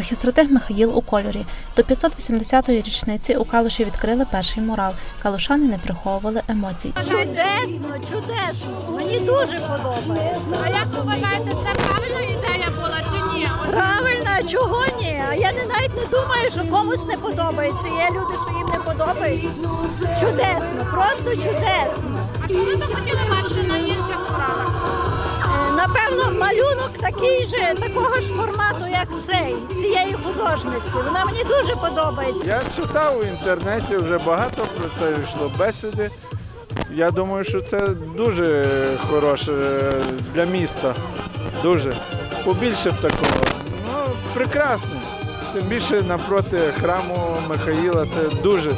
Архістратиг Михаїл у кольорі. До 580-ї річниці у Калуші відкрили перший мурал. Калушани не приховували емоцій. Чудесно, чудесно. Мені дуже подобається. А як ви вважаєте, це правильна ідея була чи ні? Правильно, а чого ні? А я не навіть не думаю, що комусь не подобається. Є люди, що їм не подобається. Чудесно, просто чудесно. А що ви б хотіли бачити на інших муралах? Малюнок такий же, такого ж формату, як цей, цієї художниці. Вона мені дуже подобається. Я читав у інтернеті, вже багато про це йшло бесіди. Я думаю, що це дуже хороше для міста. Дуже. Побільше б такого. Ну, прекрасно. Тим більше напроти храму Михаїла це дуже.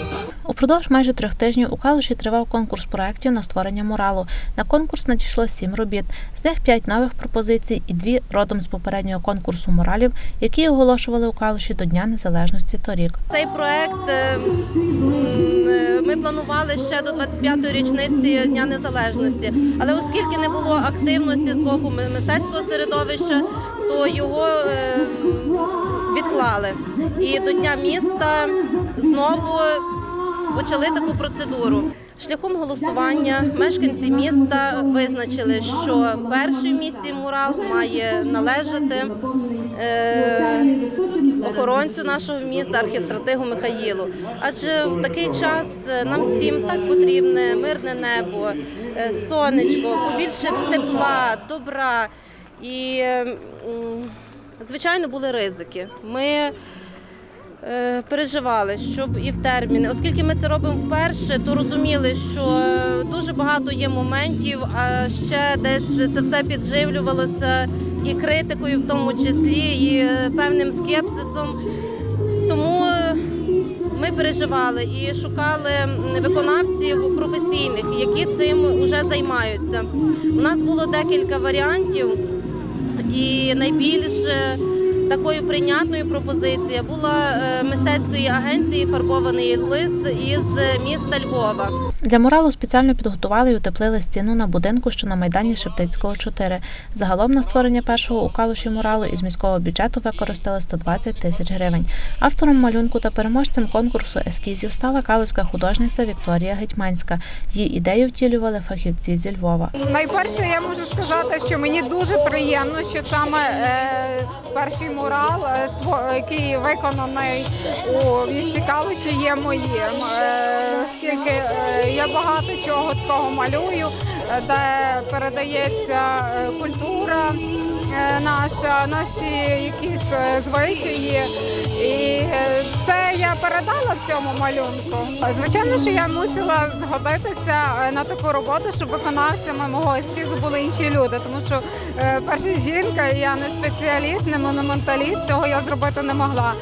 Упродовж майже трьох тижнів у Калуші тривав конкурс проєктів на створення муралу. На конкурс надійшло сім робіт. З них п'ять нових пропозицій і дві родом з попереднього конкурсу муралів, які оголошували у Калуші до Дня Незалежності торік. Цей проект е, е, ми планували ще до 25-ї річниці Дня Незалежності. Але оскільки не було активності з боку мистецького середовища, то його е, відклали. І до Дня міста знову почали таку процедуру. Шляхом голосування мешканці міста визначили, що перший в місті мурал має належати е, охоронцю нашого міста, архістратигу Михаїлу. Адже в такий час е, нам всім так потрібне мирне небо, е, сонечко, побільше тепла, добра. І, звичайно, були ризики. Ми переживали, щоб і в терміни, оскільки ми це робимо вперше, то розуміли, що е, дуже багато є моментів, а ще десь це все підживлювалося і критикою, в тому числі, і е, певним скепсисом. Тому е, ми переживали і шукали виконавців професійних, які цим вже займаються. У нас було декілька варіантів, і найбільш е, такою прийнятною пропозицією була е, мистецької агенції Фарбований лист із міста Львова. Для муралу спеціально підготували і утеплили стіну на будинку, що на майдані Шептицького 4. Загалом на створення першого у Калуші муралу із міського бюджету використали 120 тисяч гривень. Автором малюнку та переможцем конкурсу ескізів стала калузька художниця Вікторія Гетьманська. Її ідею втілювали фахівці зі Львова. Найперше, я можу сказати, що мені дуже приємно, що саме е, перший мурал, е, ство- який виконаний у місті Калуші, є моїм. Е, оскільки е, я багато чого такого малюю, е, де передається е, культура. е, Наша, наші якісь е, звичаї, і це я передала в цьому малюнку. Звичайно, що я мусила згодитися на таку роботу, щоб виконавцями мого ескізу були інші люди. Тому що перша жінка, я не спеціаліст, не монументаліст, цього я зробити не могла.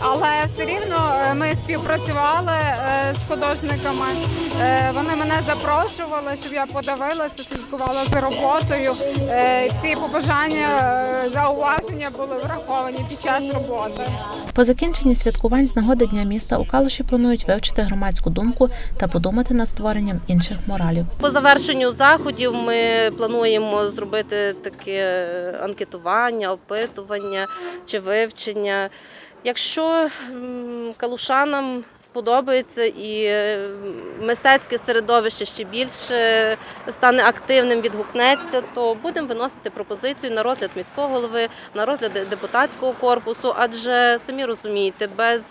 Але все рівно ми співпрацювали художниками. Е, Вони мене запрошували, щоб я подивилася, слідкувала за роботою. Е, Всі побажання, е, зауваження були враховані під час роботи. По закінченні святкувань з нагоди Дня міста у Калуші планують вивчити громадську думку та подумати над створенням інших муралів. По завершенню заходів ми плануємо зробити таке анкетування, опитування чи вивчення. Якщо калушанам сподобається і е, мистецьке середовище ще більше стане активним, відгукнеться, то будемо виносити пропозицію на розгляд міського голови, на розгляд депутатського корпусу, адже самі розумієте, без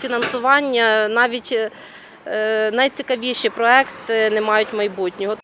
фінансування навіть е, найцікавіші проекти не мають майбутнього.